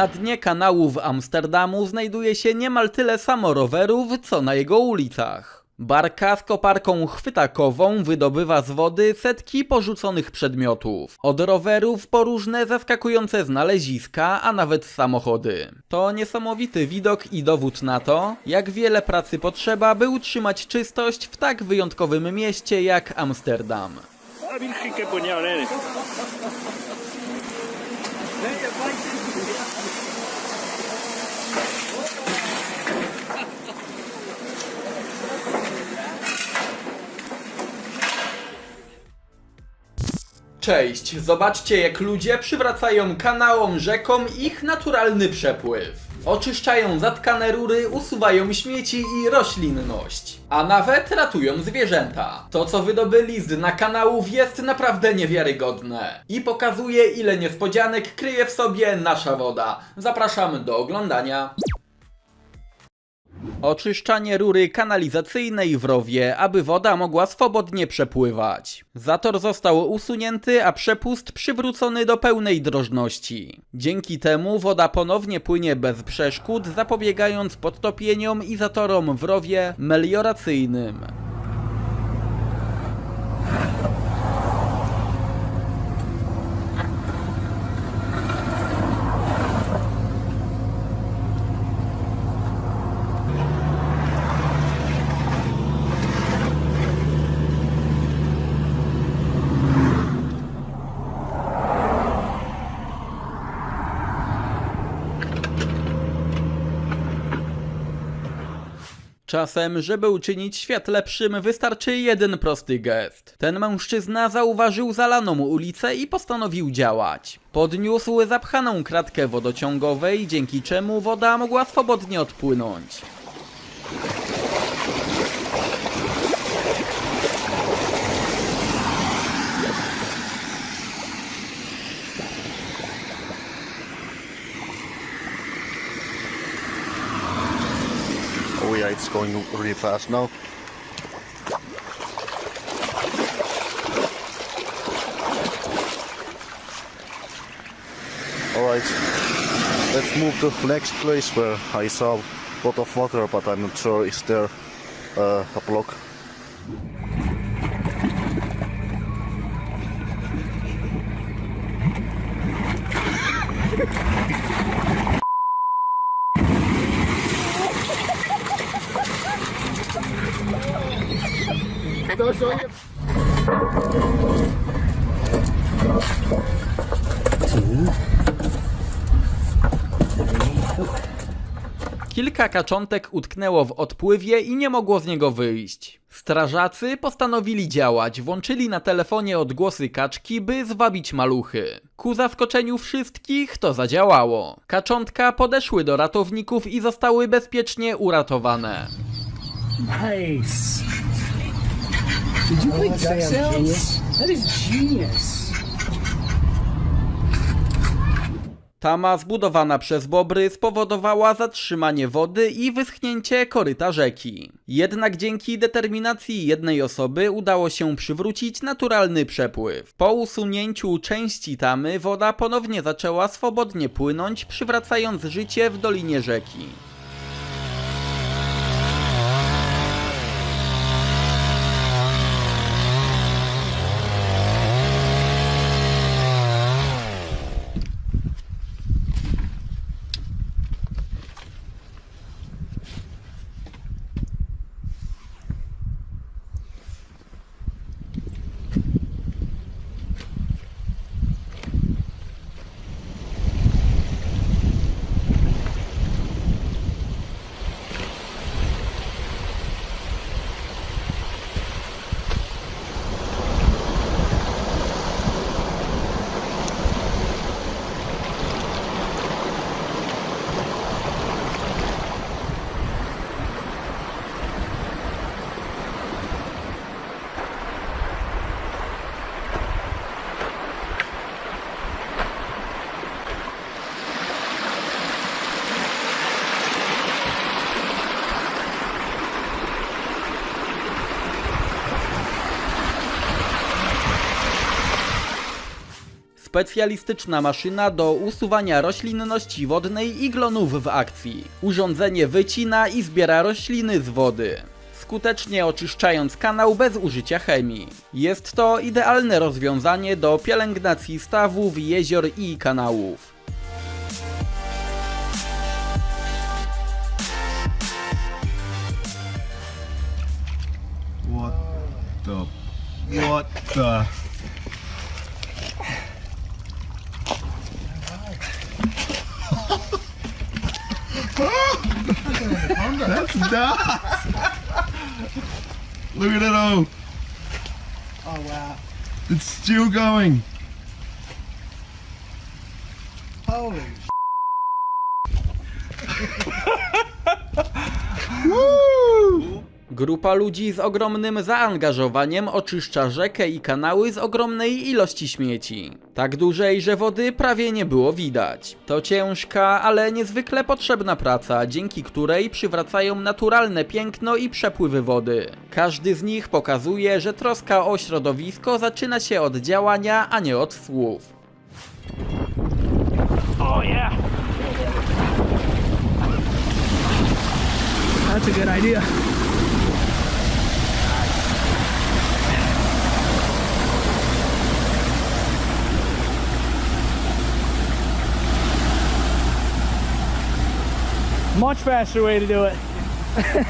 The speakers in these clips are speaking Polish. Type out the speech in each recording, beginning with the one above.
Na dnie kanału w Amsterdamu znajduje się niemal tyle samo rowerów, co na jego ulicach. Barka z koparką chwytakową wydobywa z wody setki porzuconych przedmiotów. Od rowerów po różne zaskakujące znaleziska, a nawet samochody. To niesamowity widok i dowód na to, jak wiele pracy potrzeba, by utrzymać czystość w tak wyjątkowym mieście jak Amsterdam. Cześć, zobaczcie jak ludzie przywracają kanałom, rzekom ich naturalny przepływ. Oczyszczają zatkane rury, usuwają śmieci i roślinność. A nawet ratują zwierzęta. To co wydobyli z dna kanałów jest naprawdę niewiarygodne. I pokazuje ile niespodzianek kryje w sobie nasza woda. Zapraszamy do oglądania. Oczyszczanie rury kanalizacyjnej w rowie, aby woda mogła swobodnie przepływać. Zator został usunięty, a przepust przywrócony do pełnej drożności. Dzięki temu woda ponownie płynie bez przeszkód, zapobiegając podtopieniom i zatorom w rowie melioracyjnym. Czasem, żeby uczynić świat lepszym, wystarczy jeden prosty gest. Ten mężczyzna zauważył zalaną ulicę i postanowił działać. Podniósł zapchaną kratkę wodociągowej, dzięki czemu woda mogła swobodnie odpłynąć. Going really fast now. Alright, let's move to next place where I saw a lot of water, but I'm not sure is there uh, a block. Kilka kaczątek utknęło w odpływie i nie mogło z niego wyjść. Strażacy postanowili działać, włączyli na telefonie odgłosy kaczki, by zwabić maluchy. Ku zaskoczeniu wszystkich to zadziałało. Kaczątka podeszły do ratowników i zostały bezpiecznie uratowane. Nice. Did you sex sounds? That is genius. Tama zbudowana przez bobry spowodowała zatrzymanie wody i wyschnięcie koryta rzeki. Jednak dzięki determinacji jednej osoby udało się przywrócić naturalny przepływ. Po usunięciu części tamy woda ponownie zaczęła swobodnie płynąć, przywracając życie w dolinie rzeki. Specjalistyczna maszyna do usuwania roślinności wodnej i glonów w akcji. Urządzenie wycina i zbiera rośliny z wody skutecznie oczyszczając kanał bez użycia chemii. Jest to idealne rozwiązanie do pielęgnacji stawów, jezior i kanałów. What the? What the? That's nuts! Look at it all. Oh wow! It's still going. Holy! Woo! Grupa ludzi z ogromnym zaangażowaniem oczyszcza rzekę i kanały z ogromnej ilości śmieci. Tak dużej, że wody prawie nie było widać. To ciężka, ale niezwykle potrzebna praca, dzięki której przywracają naturalne piękno i przepływy wody. Każdy z nich pokazuje, że troska o środowisko zaczyna się od działania, a nie od słów. Oh yeah. That's a good idea. Much faster way to do it.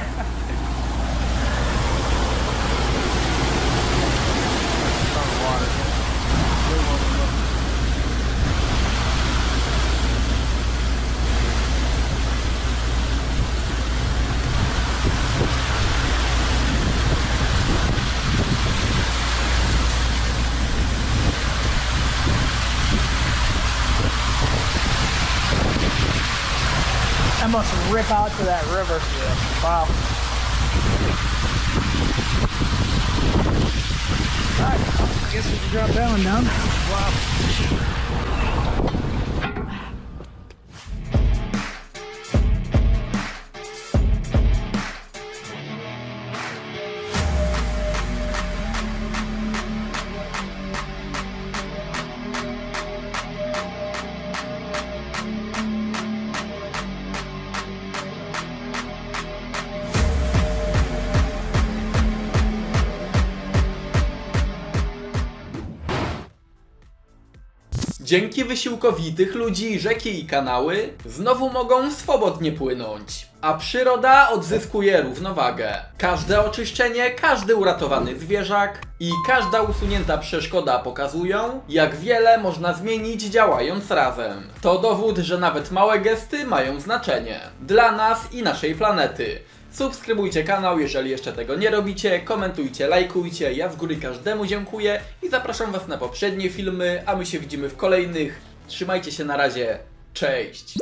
must rip out to that river. Wow. Alright, I guess we can drop that one down. Wow. Dzięki wysiłkowi tych ludzi rzeki i kanały znowu mogą swobodnie płynąć, a przyroda odzyskuje równowagę. Każde oczyszczenie, każdy uratowany zwierzak i każda usunięta przeszkoda pokazują, jak wiele można zmienić działając razem. To dowód, że nawet małe gesty mają znaczenie dla nas i naszej planety. Subskrybujcie kanał, jeżeli jeszcze tego nie robicie, komentujcie, lajkujcie, ja z góry każdemu dziękuję i zapraszam Was na poprzednie filmy, a my się widzimy w kolejnych. Trzymajcie się na razie, cześć!